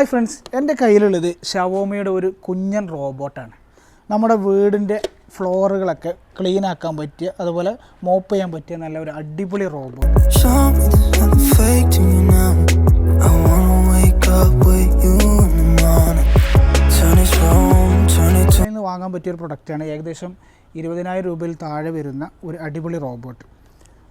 Hi friends എന്റെ കയ്യിലുള്ളത് ഷവോമിയുടെ ഒരു കുഞ്ഞൻ റോബോട്ടാണ് നമ്മുടെ വീടിന്റെ ഫ്ലോറുകളൊക്കെ ക്ലീൻ ആക്കാൻ പറ്റിയ അതുപോലെ മോപ്പ് ചെയ്യാൻ പറ്റിയ നല്ല ഒരു അടിപൊളി റോബോട്ട് വാങ്ങാൻ പറ്റിയ ഒരു പ്രൊഡക്റ്റാണ് ഏകദേശം ഇരുപതിനായിരം രൂപയിൽ താഴെ വരുന്ന ഒരു അടിപൊളി റോബോട്ട്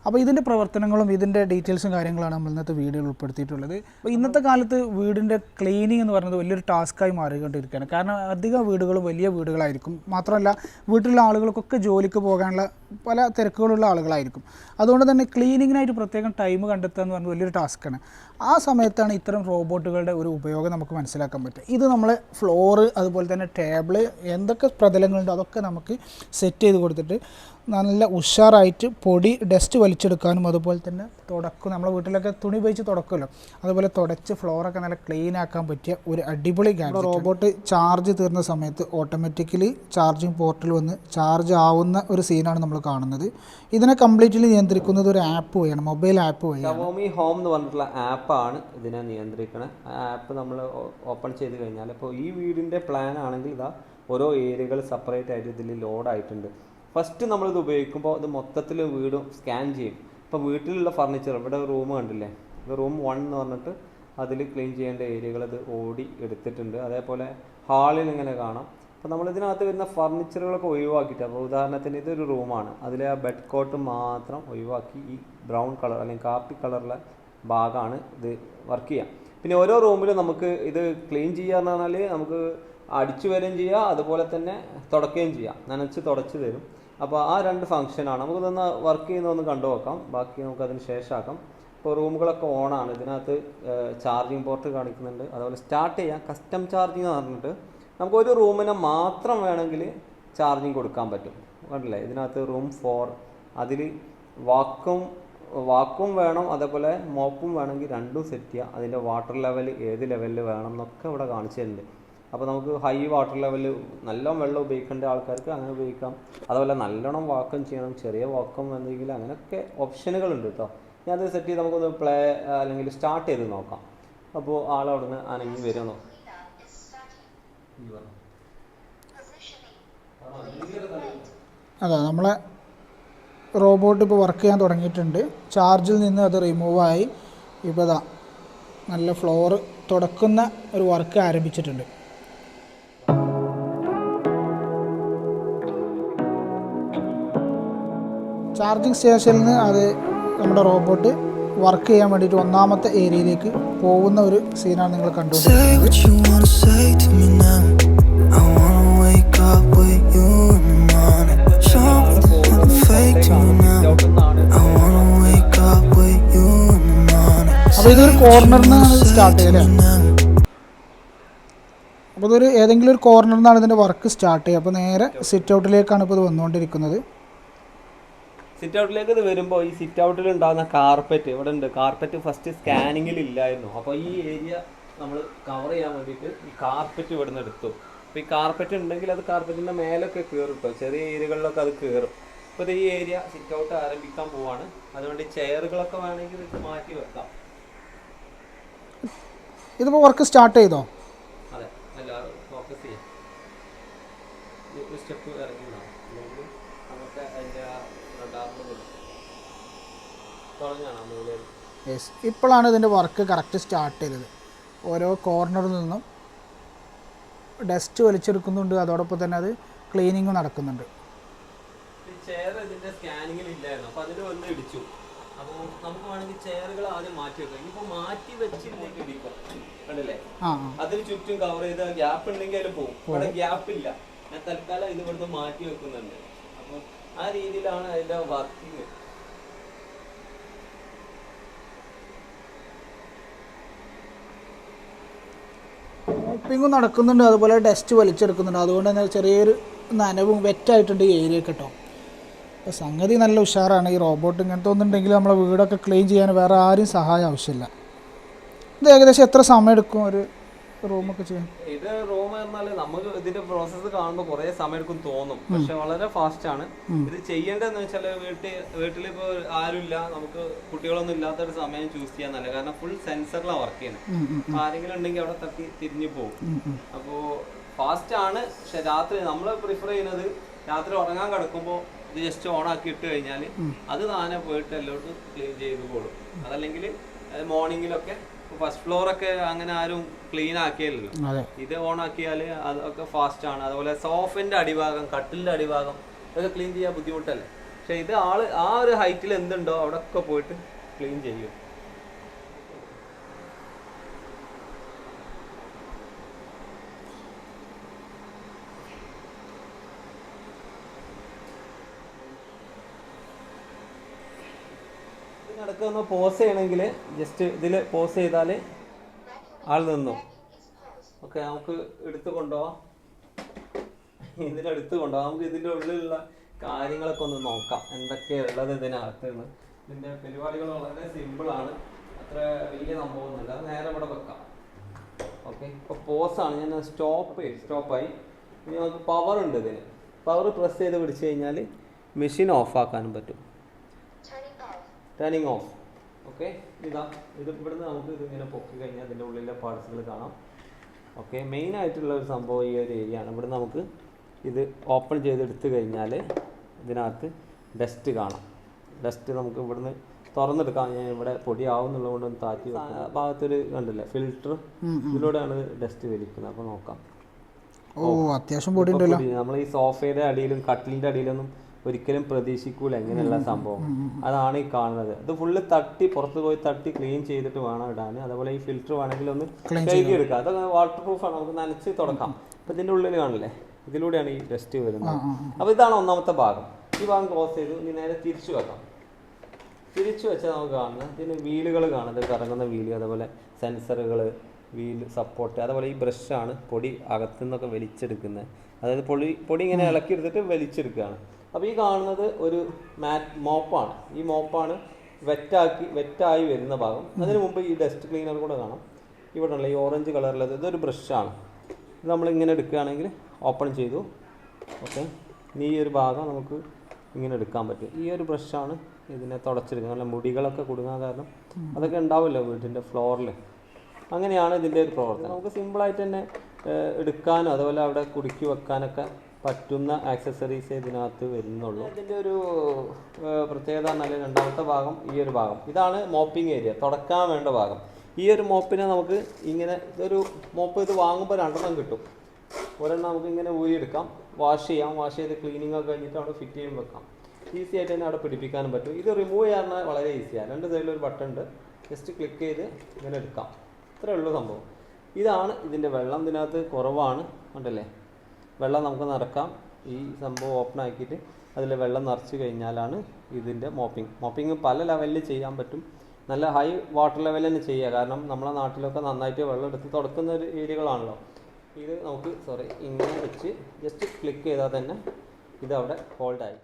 അപ്പോൾ ഇതിന്റെ പ്രവർത്തനങ്ങളും ഇതിന്റെ ഡീറ്റെയിൽസും കാര്യങ്ങളാണ് നമ്മൾ ഇന്നത്തെ വീഡിയോയിൽ ഉൾപ്പെടുത്തിയിട്ടുള്ളത്. അപ്പോൾ ഇന്നത്തെ കാലത്ത് വീടിന്റെ ക്ലീനിങ് എന്ന് പറയുന്നത് വലിയൊരു ടാസ്ക്കായി മാറിക്കൊണ്ടിരിക്കുകയാണ്. കാരണം അധിക വീടുകളും വലിയ വീടുകളായിരിക്കും. മാത്രമല്ല വീട്ടിലുള്ള ആളുകൾക്കൊക്കെ ജോലിക്ക് പോകാനുള്ള പല തിരക്കുകളുള്ള ആളുകളായിരിക്കും. അതുകൊണ്ട് തന്നെ ക്ലീനിങ്ങിനായിട്ട് പ്രത്യേകം ടൈം കണ്ടെത്തുക എന്ന് പറഞ്ഞാൽ വലിയൊരു ടാസ്ക്കാണ്. ആ സമയത്താണ് ഇത്തരം റോബോട്ടുകളുടെ ഒരു ഉപയോഗം നമുക്ക് മനസ്സിലാക്കാൻ പറ്റുക. ഇത് നമ്മൾ ഫ്ലോറ് അതുപോലെ തന്നെ ടേബിൾ എന്തൊക്കെ പ്രതലങ്ങളുണ്ടോ അതൊക്കെ നമുക്ക് സെറ്റ് ചെയ്ത് കൊടുത്തിട്ട് നല്ല ഉഷാറായിട്ട് പൊടി ഡസ്റ്റ് വലിച്ചെടുക്കാനും അതുപോലെ തന്നെ തുടക്കും. നമ്മളെ വീട്ടിലൊക്കെ തുണി ഉപയോഗിച്ച് തുടക്കുമല്ലോ. അതുപോലെ തുടച്ച് ഫ്ലോറൊക്കെ നല്ല ക്ലീൻ ആക്കാൻ പറ്റിയ ഒരു അടിപൊളി ഗാഡ്ജറ്റ് റോബോട്ട് ചാർജ് തീർന്ന സമയത്ത് ഓട്ടോമാറ്റിക്കലി ചാർജിങ് പോർട്ടിൽ വന്ന് ചാർജ് ആവുന്ന ഒരു സീനാണ് നമ്മൾ കാണുന്നത്. ഇതിനെ കംപ്ലീറ്റ്ലി നിയന്ത്രിക്കുന്നത് ഒരു ആപ്പ് വഴിയാണ് മൊബൈൽ ആപ്പ് വഴിയാണ്. ഷവോമി ഹോം എന്ന് പറഞ്ഞിട്ടുള്ള ആപ്പാണ് ഇതിനെ നിയന്ത്രിക്കുന്നത് ആ ആപ്പ് നമ്മൾ ഓപ്പൺ ചെയ്ത് കഴിഞ്ഞാൽ ഇപ്പോൾ ഈ വീടിന്റെ പ്ലാൻ ആണെങ്കിൽ ഇതാ ഓരോ ഏരിയകൾ സെപ്പറേറ്റ് ആയിട്ട് ഇതിൽ ലോഡായിട്ടുണ്ട് ഫസ്റ്റ് നമ്മളിത് ഉപയോഗിക്കുമ്പോൾ ഇത് മൊത്തത്തിൽ വീടും സ്കാൻ ചെയ്യും. ഇപ്പോൾ വീട്ടിലുള്ള ഫർണിച്ചർ ഇവിടെ റൂം കണ്ടില്ലേ? ഇത് റൂം വൺ എന്ന് പറഞ്ഞിട്ട് അതിൽ ക്ലീൻ ചെയ്യേണ്ട ഏരിയകൾ ഇത് ഓടി എടുത്തിട്ടുണ്ട്. അതേപോലെ ഹാളിൽ ഇങ്ങനെ കാണാം. അപ്പോൾ നമ്മൾ ഇതിനകത്ത് വരുന്ന ഫർണിച്ചറുകളൊക്കെ ഒഴിവാക്കിയിട്ട് അപ്പോൾ ഉദാഹരണത്തിന് ഇതൊരു റൂമാണ് അതിലെ ആ ബെഡ് കോട്ട് മാത്രം ഒഴിവാക്കി ഈ ബ്രൗൺ കളർ അല്ലെങ്കിൽ കാപ്പി കളറിലെ ഭാഗമാണ് ഇത് വർക്ക് ചെയ്യുക പിന്നെ ഓരോ റൂമിലും നമുക്ക് ഇത് ക്ലീൻ ചെയ്യുക എന്ന് പറഞ്ഞാൽ നമുക്ക് അടിച്ചു വരികയും ചെയ്യുക അതുപോലെ തന്നെ തുടക്കുകയും ചെയ്യാം. നനച്ച് തുടച്ച് തരും. അപ്പോൾ ആ രണ്ട് ഫംഗ്ഷനാണ് നമുക്കിതൊന്ന് വർക്ക് ചെയ്യുന്നതൊന്ന് കണ്ടു നോക്കാം. ബാക്കി നമുക്ക് അതിന് ശേഷമാക്കാം ഇപ്പോൾ റൂമുകളൊക്കെ ഓണാണ് ഇതിനകത്ത് ചാർജിങ് പോർട്ട് കാണിക്കുന്നുണ്ട്. അതുപോലെ സ്റ്റാർട്ട് ചെയ്യാം. കസ്റ്റം ചാർജിങ് എന്ന് പറഞ്ഞിട്ട് നമുക്ക് ഒരു റൂമിനെ മാത്രം വേണമെങ്കിൽ ചാർജിങ് കൊടുക്കാൻ പറ്റും. കണ്ടില്ലേ? ഇതിനകത്ത് റൂം ഫോർ അതിൽ വാക്കും വാക്കും വേണം അതേപോലെ മോപ്പും വേണമെങ്കിൽ രണ്ടും സെറ്റ് ചെയ്യുക അതിന്റെ വാട്ടർ ലെവൽ ഏത് ലെവലിൽ വേണം എന്നൊക്കെ ഇവിടെ കാണിച്ചിട്ടുണ്ട് അപ്പോൾ നമുക്ക് ഹൈ വാട്ടർ ലെവൽ നല്ലോണം വെള്ളം ഉപയോഗിക്കേണ്ട ആൾക്കാർക്ക് അങ്ങനെ ഉപയോഗിക്കാം. അതുപോലെ നല്ലോണം വാക്കം ചെയ്യണം ചെറിയ വാക്കം എന്തെങ്കിലും അങ്ങനെയൊക്കെ ഓപ്ഷനുകളുണ്ട് കേട്ടോ ഞാൻ അത് സെറ്റ് ചെയ്ത് നമുക്കൊന്ന് പ്ലേ അല്ലെങ്കിൽ സ്റ്റാർട്ട് ചെയ്ത് നോക്കാം. അപ്പോൾ ആളവിടുന്ന് അനങ്ങി വരുമോ അതാ നമ്മളെ റോബോട്ട് ഇപ്പോൾ വർക്ക് ചെയ്യാൻ തുടങ്ങിയിട്ടുണ്ട്. ചാർജിൽ നിന്ന് അത് റിമൂവായി ഇപ്പോൾ ഇതാ നല്ല ഫ്ലോർ തുടക്കുന്ന ഒരു വർക്ക് ആരംഭിച്ചിട്ടുണ്ട്. ചാർജിങ് സ്റ്റേഷനിൽ നിന്ന് അത് നമ്മുടെ റോബോട്ട് വർക്ക് ചെയ്യാൻ വേണ്ടിയിട്ട് ഒന്നാമത്തെ ഏരിയയിലേക്ക് പോകുന്ന ഒരു സീനാണ് നിങ്ങൾ കണ്ടുകൊണ്ടിരിക്കുന്നത്. അപ്പോൾ ഇതൊരു കോർണറിൽ നിന്നാണ് സ്റ്റാർട്ട് ചെയ്യുക അപ്പോൾ ഇതൊരു ഏതെങ്കിലും ഒരു കോർണറിൽ നിന്നാണ് ഇതിന്റെ വർക്ക് സ്റ്റാർട്ട് ചെയ്യുക. അപ്പോൾ നേരെ സിറ്റ് ഔട്ടിലേക്കാണ് ഇപ്പോൾ ഇത് വന്നുകൊണ്ടിരിക്കുന്നത്. സിറ്റ് ഔട്ടിലേക്ക് ഇത് വരുമ്പോൾ ഈ സിറ്റ് ഔട്ടിൽ ഉണ്ടാകുന്ന കാർപ്പറ്റ് ഇവിടെ ഉണ്ട് കാർപ്പറ്റ് ഫസ്റ്റ് സ്കാനിങ്ങിൽ ഇല്ലായിരുന്നു. അപ്പോൾ ഈ ഏരിയ നമ്മൾ കവർ ചെയ്യാൻ വേണ്ടിയിട്ട് ഈ കാർപ്പറ്റ് ഇവിടെ നിന്ന് എടുത്തു. അപ്പോൾ ഈ കാർപ്പറ്റ് ഉണ്ടെങ്കിൽ അത് കാർപ്പറ്റിന്റെ മേലൊക്കെ കയറും ഇപ്പോൾ ചെറിയ ഏരിയകളിലൊക്കെ അത് കയറും അപ്പോൾ ഇത് ഈ ഏരിയ സിറ്റ് ഔട്ട് ആരംഭിക്കാൻ പോവാണ്. അതുകൊണ്ട് ചെയറുകളൊക്കെ വേണമെങ്കിൽ ഇത് മാറ്റി വെക്കാം. ഇതിപ്പോൾ വർക്ക് സ്റ്റാർട്ട് ചെയ്തോ? അതെ എല്ലാവരും ഫോക്കസ് ചെയ്യാം. ഒരു സ്റ്റെപ്പ് അല്ലെങ്കിൽ നമുക്ക് അതിന്റെ മൂലയിൽ യെസ് ഇപ്പോഴാണ് ഇതിന്റെ വർക്ക് കറക്റ്റ് സ്റ്റാർട്ട് ചെയ്തത്. ഓരോ കോർണറിൽ നിന്നും ഡസ്റ്റ് വലിച്ചെടുക്കുന്നുണ്ട്. അതോടൊപ്പം തന്നെ അത് ക്ലീനിങ് നടക്കുന്നുണ്ട്. ചെയർ ഇതിന്റെ സ്കാനിങ്ങിൽ ഇല്ലായിരുന്നു. അപ്പൊ അതിൽ വന്ന് ഇടിച്ചു. അപ്പോൾ നമുക്ക് വേണമെങ്കിൽ ചെയറുകൾ ആദ്യം മാറ്റി വെക്കാം. ഇനിയിപ്പോ മാറ്റി വെച്ചില്ലെങ്കിൽ ഇടിക്കും. കണ്ടില്ലേ? അതിന് ചുറ്റും കവർ ചെയ്ത ഗ്യാപ്പ് ഉണ്ടെങ്കിൽ അതിൽ പോകും. ഇവിടെ ഗ്യാപ്പ് ഇല്ല. ഞാൻ തൽക്കാലം ഇത് ഇവിടുന്ന് മാറ്റി വെക്കുന്നുണ്ട്. അപ്പോൾ ആ രീതിയിലാണ് അതിന്റെ വർക്കിങ് മോപ്പിങ്ങും നടക്കുന്നുണ്ട്. അതുപോലെ ഡസ്റ്റ് വലിച്ചെടുക്കുന്നുണ്ട്. അതുകൊണ്ട് തന്നെ ചെറിയൊരു നനവും വെറ്റായിട്ടുണ്ട് ഈ ഏരിയ കേട്ടോ. അപ്പോൾ സംഗതി നല്ല ഉഷാറാണ്. ഈ റോബോട്ട് ഇങ്ങനത്തെ ഒന്നുണ്ടെങ്കിൽ നമ്മളെ വീടൊക്കെ ക്ലീൻ ചെയ്യാൻ വേറെ ആരും സഹായം ആവശ്യമില്ല. ഇത് ഏകദേശം എത്ര സമയം എടുക്കും ഒരു റൂമൊക്കെ ചെയ്യാൻ? ഇത് റൂം എന്നാൽ നമുക്ക് ഇതിന്റെ പ്രോസസ്സ് കാണുമ്പോൾ കുറെ സമയം എടുക്കും തോന്നും. പക്ഷെ വളരെ ഫാസ്റ്റ് ആണ്. ഇത് ചെയ്യേണ്ടതെന്ന് വെച്ചാൽ വീട്ടിൽ വീട്ടിൽ ഇപ്പോൾ ആരുമില്ല. നമുക്ക് കുട്ടികളൊന്നും ഇല്ലാത്ത ഒരു സമയം ചൂസ് ചെയ്യാൻ നല്ല. കാരണം ഫുൾ സെൻസറിലാണ് വർക്ക് ചെയ്യുന്നത് ആരെങ്കിലും ഉണ്ടെങ്കിൽ അവിടെ തട്ടി തിരിഞ്ഞു പോകും അപ്പോൾ ഫാസ്റ്റ് ആണ്. പക്ഷെ രാത്രി നമ്മൾ പ്രിഫർ ചെയ്യുന്നത് രാത്രി ഉറങ്ങാൻ കിടക്കുമ്പോൾ ഇത് ജസ്റ്റ് ഓൺ ആക്കി ഇട്ട് കഴിഞ്ഞാൽ അത് താനെ പോയിട്ട് എല്ലായിടത്തും ക്ലീൻ ചെയ്ത് പോകും അതല്ലെങ്കിൽ മോർണിംഗിലൊക്കെ ഫസ്റ്റ് ഫ്ലോർ ഒക്കെ അങ്ങനെ ആരും ക്ലീൻ ആക്കിയല്ലോ ഇത് ഓൺ ആക്കിയാൽ അതൊക്കെ ഫാസ്റ്റ് ആണ്. അതുപോലെ സോഫിന്റെ അടിഭാഗം കട്ടിലിന്റെ അടിഭാഗം ഇതൊക്കെ ക്ലീൻ ചെയ്യാൻ ബുദ്ധിമുട്ടല്ലേ? പക്ഷെ ഇത് ആൾ ആ ഒരു ഹൈറ്റിൽ എന്തുണ്ടോ അവിടെ ഒക്കെ പോയിട്ട് ക്ലീൻ ചെയ്യും. ഇതിനിടയ്ക്ക് ഒന്ന് പോസ് ചെയ്യണമെങ്കിൽ ജസ്റ്റ് ഇതിൽ പോസ് ചെയ്താൽ ആൾ നിന്നു. ഓക്കെ നമുക്ക് എടുത്ത് കൊണ്ടുപോവാം. ഇതിനെടുത്ത് കൊണ്ടുപോകാം നമുക്ക് ഇതിന്റെ ഉള്ളിലുള്ള കാര്യങ്ങളൊക്കെ ഒന്ന് നോക്കാം. എന്തൊക്കെയാണ് ഉള്ളത് ഇതിനകത്ത് നിന്ന് ഇതിന്റെ പരിപാടികൾ വളരെ സിമ്പിളാണ് അത്ര വലിയ സംഭവമൊന്നുമില്ല. നേരെ ഇവിടെ വെക്കാം. ഓക്കെ ഇപ്പോൾ പോസാണ് ഞാൻ സ്റ്റോപ്പ് സ്റ്റോപ്പായി ഇനി നമുക്ക് പവർ ഉണ്ട് ഇതിന്. പവർ പ്രസ് ചെയ്ത് പിടിച്ചു കഴിഞ്ഞാൽ മെഷീൻ ഓഫാക്കാനും പറ്റും. ടേണിങ് ഓഫ് ഓക്കെ ഇതാ ഇത് ഇവിടുന്ന് നമുക്ക് ഇതിങ്ങനെ പൊക്കി കഴിഞ്ഞാൽ അതിന്റെ ഉള്ളിലെ പാർട്സുകൾ കാണാം. ഓക്കെ മെയിൻ ആയിട്ടുള്ള ഒരു സംഭവം ഈ ഒരു ഏരിയ ആണ്. ഇവിടെ നമുക്ക് ഇത് ഓപ്പൺ ചെയ്തെടുത്ത് കഴിഞ്ഞാൽ ഇതിനകത്ത് ഡസ്റ്റ് കാണാം. ഡസ്റ്റ് നമുക്ക് ഇവിടുന്ന് തുറന്നെടുക്കാം. ഞാൻ ഇവിടെ പൊടിയാവുന്നുള്ളത് കൊണ്ട് ഒന്ന് താറ്റി ഭാഗത്തൊരു കണ്ടില്ല? ഫിൽറ്റർ ഇതിലൂടെയാണ് ഡസ്റ്റ് വലിക്കുന്നത്. അപ്പോൾ നോക്കാം. ഓ അത്യാവശ്യം പൊടി ഉണ്ടല്ലോ നമ്മൾ ഈ സോഫയുടെ അടിയിലും കട്ടിലിന്റെ അടിയിലൊന്നും ഒരിക്കലും പ്രതീക്ഷിക്കൂല ഇങ്ങനെയുള്ള സംഭവം. അതാണ് ഈ കാണുന്നത്. ഇത് ഫുള്ള് തട്ടി പുറത്ത് പോയി തട്ടി ക്ലീൻ ചെയ്തിട്ട് വേണം ഇടാൻ. അതുപോലെ ഈ ഫിൽറ്റർ വേണമെങ്കിൽ ഒന്ന് കഴുകി എടുക്കാം. അതൊക്കെ വാട്ടർ പ്രൂഫ് ആണ്. നമുക്ക് നനച്ച് തുടക്കാം. അപ്പൊ ഇതിന്റെ ഉള്ളിൽ കാണില്ലേ? ഇതിലൂടെയാണ് ഈ ഡസ്റ്റ് വരുന്നത്. അപ്പൊ ഇതാണ് ഒന്നാമത്തെ ഭാഗം. ഈ ഭാഗം ക്ലോസ് ചെയ്തു. ഇനി നേരെ തിരിച്ചു വെക്കാം. തിരിച്ചു വെച്ചാൽ നമുക്ക് കാണുന്നത് ഇതിന് വീലുകൾ കാണുന്നത് കറങ്ങുന്ന വീൽ അതുപോലെ സെൻസറുകൾ വീൽ സപ്പോർട്ട് അതുപോലെ ഈ ബ്രഷാണ് പൊടി അകത്തു നിന്നൊക്കെ വലിച്ചെടുക്കുന്നത്. അതായത് പൊടി പൊടി ഇങ്ങനെ ഇളക്കി എടുത്തിട്ട് വലിച്ചെടുക്കുകയാണ്. അപ്പോൾ ഈ കാണുന്നത് ഒരു മാറ്റ് മോപ്പാണ്. ഈ മോപ്പാണ് വെറ്റാക്കി വെറ്റായി വരുന്ന ഭാഗം. അതിന് മുമ്പ് ഈ ഡസ്റ്റ് ക്ലീനർ കൂടെ കാണാം. ഇവിടെ ഉള്ള ഈ ഓറഞ്ച് കളറിലത് ഇതൊരു ബ്രഷാണ്. ഇത് നമ്മളിങ്ങനെ എടുക്കുകയാണെങ്കിൽ ഓപ്പൺ ചെയ്തു. ഓക്കെ. ഇനി ഈ ഒരു ഭാഗം നമുക്ക് ഇങ്ങനെ എടുക്കാൻ പറ്റും. ഈ ഒരു ബ്രഷാണ് ഇതിനെ തുടച്ചെടുക്കുന്നത് നല്ല മുടികളൊക്കെ കുടുങ്ങാൻ കാരണം അതൊക്കെ ഉണ്ടാവില്ല വീട്ടിന്റെ ഫ്ലോറിൽ. അങ്ങനെയാണ് ഇതിന്റെ ഒരു പ്രവർത്തനം. നമുക്ക് സിമ്പിളായിട്ട് തന്നെ എടുക്കാനും അതുപോലെ അവിടെ കുടുക്കി വെക്കാനൊക്കെ പറ്റുന്ന ആക്സസറീസ് ഇതിനകത്ത് വരുന്നുള്ളൂ. ഇതിന്റെ ഒരു പ്രത്യേകത എന്നാൽ രണ്ടാമത്തെ ഭാഗം ഈ ഒരു ഭാഗം. ഇതാണ് മോപ്പിംഗ് ഏരിയ തുടക്കാൻ വേണ്ട ഭാഗം. ഈ ഒരു മോപ്പിനെ നമുക്ക് ഇങ്ങനെ ഇതൊരു മോപ്പ് ഇത് വാങ്ങുമ്പോൾ രണ്ടെണ്ണം കിട്ടും. ഒരെണ്ണം നമുക്ക് ഇങ്ങനെ ഊരിയെടുക്കാം വാഷ് ചെയ്യാം. വാഷ് ചെയ്ത് ക്ലീനിങ് ഒക്കെ കഴിഞ്ഞിട്ട് അവിടെ ഫിറ്റ് ചെയ്യാൻ വെക്കാം. ഈസി ആയിട്ട് തന്നെ അവിടെ പിടിപ്പിക്കാനും പറ്റും. ഇത് റിമൂവ് ചെയ്യാൻ വളരെ ഈസിയാണ് രണ്ട് സൈഡിൽ ഒരു ബട്ടൺ ഉണ്ട്. ജസ്റ്റ് ക്ലിക്ക് ചെയ്ത് ഇങ്ങനെ എടുക്കാം. ഇത്രയേ ഉള്ളൂ സംഭവം. ഇതാണ് ഇതിന്റെ വെള്ളം. ഇതിനകത്ത് കുറവാണ്. കണ്ടല്ലേ? വെള്ളം നമുക്ക് നിറക്കാം. ഈ സംഭവം ഓപ്പൺ ആക്കിയിട്ട് അതിൽ വെള്ളം നിറച്ച് കഴിഞ്ഞാലാണ് ഇതിന്റെ മോപ്പിംഗ് മോപ്പിംഗ് പല ലെവലിൽ ചെയ്യാൻ പറ്റും. നല്ല ഹൈ വാട്ടർ ലെവൽ തന്നെ ചെയ്യുക കാരണം നമ്മളെ നാട്ടിലൊക്കെ നന്നായിട്ട് വെള്ളം എടുത്ത് തുടക്കുന്ന ഒരു ഏരിയകളാണല്ലോ. ഇത് നമുക്ക് സോറി ഇങ്ങനെ വെച്ച് ജസ്റ്റ് ക്ലിക്ക് ചെയ്താൽ തന്നെ ഇത് അവിടെ ഹോൾഡായി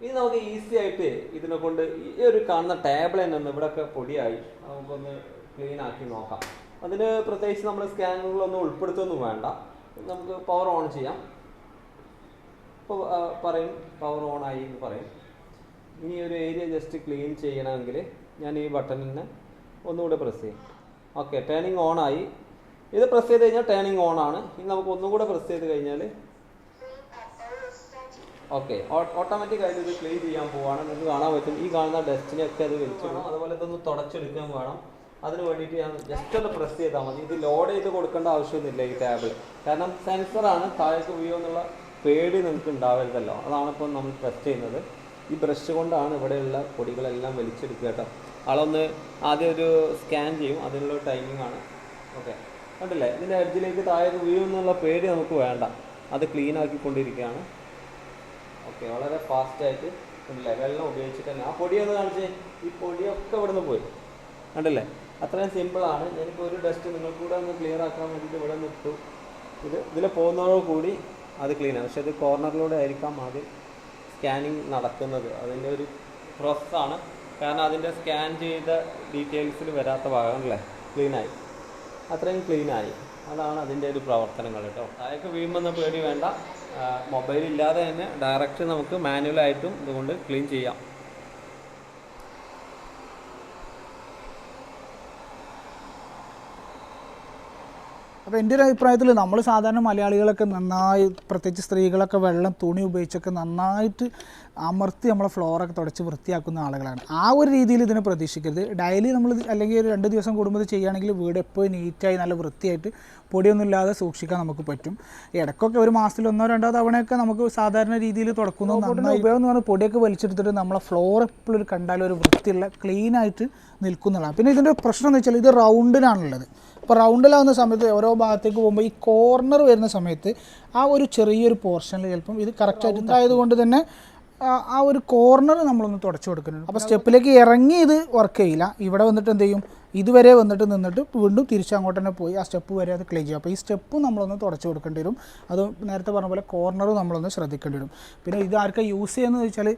ഇത് നമുക്ക് ഈസി ആയിട്ട് ഇതിനെ കൊണ്ട് ഈ ഒരു കാണുന്ന ടേബിൾ തന്നെ ഒന്ന് ഇവിടെയൊക്കെ പൊടിയായി. നമുക്കൊന്ന് ക്ലീൻ ആക്കി നോക്കാം. അതിന് പ്രത്യേകിച്ച് നമ്മൾ സ്കാനറുകളൊന്നും ഉൾപ്പെടുത്തൊന്നും വേണ്ട. നമുക്ക് പവർ ഓൺ ചെയ്യാം. ഇപ്പോൾ പറയും പവർ ഓൺ ആയി എന്ന് പറയും. ഇനി ഒരു ഏരിയ ജസ്റ്റ് ക്ലീൻ ചെയ്യണമെങ്കിൽ ഞാൻ ഈ ബട്ടണിനെ ഒന്നുകൂടെ പ്രസ് ചെയ്യും. ഓക്കെ ടേണിങ് ഓൺ ആയി. ഇത് പ്രസ് ചെയ്ത് കഴിഞ്ഞാൽ ടേണിങ് ഓൺ ആണ്. ഇനി നമുക്ക് ഒന്നും കൂടെ പ്രസ് ചെയ്ത് കഴിഞ്ഞാൽ ഓക്കെ ഓട്ടോമാറ്റിക് ആയിട്ട് ഇത് ക്ലീൻ ചെയ്യാൻ പോവാണ്. നിങ്ങൾക്ക് കാണാൻ പറ്റും. ഈ കാണുന്ന ഡസ്റ്റിനെയൊക്കെ അത് വലിച്ചിടണം അതുപോലെ ഇതൊന്ന് തുടച്ചെടുക്കാൻ വേണം. അതിന് വേണ്ടിയിട്ട് ഞാൻ ജസ്റ്റ് ഒന്ന് പ്രസ് ചെയ്താൽ മതി. ഇത് ലോഡ് ചെയ്ത് കൊടുക്കേണ്ട ആവശ്യമൊന്നുമില്ല ഈ ടാബിൾ കാരണം സെൻസറാണ് താഴേക്ക് വീഴുമോ എന്നുള്ള പേടി നിങ്ങൾക്ക് ഉണ്ടാവരുതല്ലോ. അതാണ് ഇപ്പോൾ നമ്മൾ പ്രസ് ചെയ്യുന്നത്. ഈ ബ്രഷ് കൊണ്ടാണ് ഇവിടെയുള്ള പൊടികളെല്ലാം വലിച്ചെടുക്കുക കേട്ടോ. ആളൊന്ന് ആദ്യം ഒരു സ്കാൻ ചെയ്യും. അതിനുള്ള ടൈമിംഗ് ആണ്. ഓക്കെ കണ്ടില്ലേ? ഇതിന്റെ എഡ്ജിലേക്ക് താഴേക്ക് വീഴും എന്നുള്ള പേടി നമുക്ക് വേണ്ട. അത് ക്ലീൻ ആക്കിക്കൊണ്ടിരിക്കുകയാണ്. ഓക്കെ വളരെ ഫാസ്റ്റായിട്ട് കണ്ടില്ലേ? വെള്ളം ഉപയോഗിച്ചിട്ട് തന്നെ. ആ പൊടിയൊന്ന് കാണിച്ചേ. ഈ പൊടിയൊക്കെ ഇവിടുന്ന് പോയി. കണ്ടില്ലേ? അത്രയും സിമ്പിളാണ് ഞാനിപ്പോൾ ഒരു ഡസ്റ്റ് നിങ്ങൾക്ക് കൂടെ ഒന്ന് ക്ലിയർ ആക്കാൻ വേണ്ടിയിട്ട് ഇവിടെ നിട്ടു ഇത് ഇതിൽ പോകുന്നതോട് കൂടി അത് ക്ലീൻ ആണ് പക്ഷെ ഇത് കോർണറിലൂടെ ആയിരിക്കാം ആദ്യം സ്കാനിങ് നടക്കുന്നത്. അതിന്റെ ഒരു പ്രോസസ്സാണ് കാരണം അതിന്റെ സ്കാൻ ചെയ്ത ഡീറ്റെയിൽസിൽ വരാത്ത ഭാഗം ക്ലീനായി അത്രയും ക്ലീനായി അതാണ് അതിന്റെ ഒരു പ്രവർത്തനങ്ങൾ കേട്ടോ. താഴേക്ക് വീഴുമെന്ന പേടി വേണ്ട. മൊബൈൽ ഇല്ലാതെ തന്നെ ഡയറക്റ്റ് നമുക്ക് മാനുവലായിട്ടും ഇതുകൊണ്ട് ക്ലീൻ ചെയ്യാം. അപ്പോൾ എന്റെ ഒരു അഭിപ്രായത്തിൽ നമ്മൾ സാധാരണ മലയാളികളൊക്കെ നന്നായി പ്രത്യേകിച്ച് സ്ത്രീകളൊക്കെ വെള്ളം തുണി ഉപയോഗിച്ചൊക്കെ നന്നായിട്ട് അമർത്തി നമ്മളെ ഫ്ലോറൊക്കെ തുടച്ച് വൃത്തിയാക്കുന്ന ആളുകളാണ്. ആ ഒരു രീതിയിൽ ഇതിനെ പ്രതീക്ഷിക്കരുത്. ഡെയിലി നമ്മൾ അല്ലെങ്കിൽ ഒരു രണ്ട് ദിവസം കൂടുമ്പോൾ ഇത് ചെയ്യുകയാണെങ്കിൽ വീട് എപ്പോഴും നീറ്റായി നല്ല വൃത്തിയായിട്ട് പൊടിയൊന്നും ഇല്ലാതെ സൂക്ഷിക്കാൻ നമുക്ക് പറ്റും. ഇടയ്ക്കൊക്കെ ഒരു മാസത്തിൽ ഒന്നോ രണ്ടോ തവണയൊക്കെ നമുക്ക് സാധാരണ രീതിയിൽ തുടക്കുന്നു നന്നായി ഉപയോഗം എന്ന് പറഞ്ഞാൽ പൊടിയൊക്കെ വലിച്ചെടുത്തിട്ട് നമ്മളെ ഫ്ലോർ എപ്പോഴും ഒരു കണ്ടാലും ഒരു വൃത്തിയുള്ള ക്ലീനായിട്ട് നിൽക്കുന്നതാണ്. പിന്നെ ഇതിന്റെ പ്രശ്നം എന്ന് വെച്ചാൽ ഇത് റൗണ്ടിലാണുള്ളത് ഇപ്പോൾ റൗണ്ടിലാവുന്ന സമയത്ത് ഓരോ ഭാഗത്തേക്ക് പോകുമ്പോൾ ഈ കോർണർ വരുന്ന സമയത്ത് ആ ഒരു ചെറിയൊരു പോർഷനിൽ ചിലപ്പം ഇത് കറക്റ്റായിട്ട് ഇതായതുകൊണ്ട് തന്നെ ആ- ഒരു കോർണർ നമ്മളൊന്ന് തുടച്ചു കൊടുക്കുന്നുണ്ട്. അപ്പോൾ സ്റ്റെപ്പിലേക്ക് ഇറങ്ങി ഇത് വർക്ക് ചെയ്യില്ല. ഇവിടെ വന്നിട്ട് എന്ത് ചെയ്യും? ഇതുവരെ വന്നിട്ട് നിന്നിട്ട് വീണ്ടും തിരിച്ചങ്ങോട്ട് തന്നെ പോയി ആ സ്റ്റെപ്പ് വരെ അത് ക്ലീൻ ചെയ്യും. അപ്പോൾ ഈ സ്റ്റെപ്പും നമ്മളൊന്ന് തുടച്ചു കൊടുക്കേണ്ടി വരും. അത് നേരത്തെ പറഞ്ഞ പോലെ കോർണർ നമ്മളൊന്ന് ശ്രദ്ധിക്കേണ്ടി വരും. പിന്നെ ഇത് ആർക്കാ യൂസ് ചെയ്യുന്നത് വെച്ചാൽ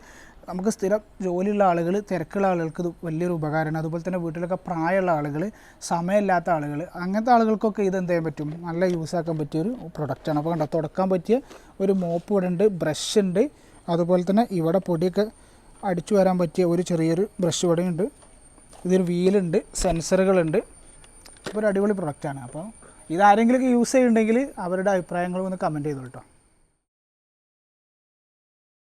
നമുക്ക് സ്ഥിരം ജോലിയുള്ള ആളുകൾ തിരക്കുള്ള ആളുകൾക്ക് ഇത് വലിയൊരു ഉപകാരമാണ്. അതുപോലെ തന്നെ വീട്ടിലൊക്കെ പ്രായമുള്ള ആളുകൾ സമയമില്ലാത്ത ആളുകൾ അങ്ങനത്തെ ആളുകൾക്കൊക്കെ ഇത് എന്ത് ചെയ്യാൻ പറ്റും? നല്ല യൂസ് ആക്കാൻ പറ്റിയ ഒരു പ്രൊഡക്റ്റാണ് അപ്പോൾ കണ്ടോ തുടക്കാൻ പറ്റിയ ഒരു മോപ്പ് ഇവിടെ ഉണ്ട് ബ്രഷ് ഉണ്ട്. അതുപോലെ തന്നെ ഇവിടെ പൊടിയൊക്കെ അടിച്ചു വരാൻ പറ്റിയ ഒരു ചെറിയൊരു ബ്രഷ് ഇവിടെ ഉണ്ട്. ഇതൊരു വീലുണ്ട് സെൻസറുകളുണ്ട് അപ്പോൾ ഒരു അടിപൊളി പ്രൊഡക്റ്റാണ് അപ്പോൾ ഇതാരെങ്കിലുമൊക്കെ യൂസ് ചെയ്യുന്നുണ്ടെങ്കിൽ അവരുടെ അഭിപ്രായങ്ങളും ഒന്ന് കമന്റ് ചെയ്തോട്ടോ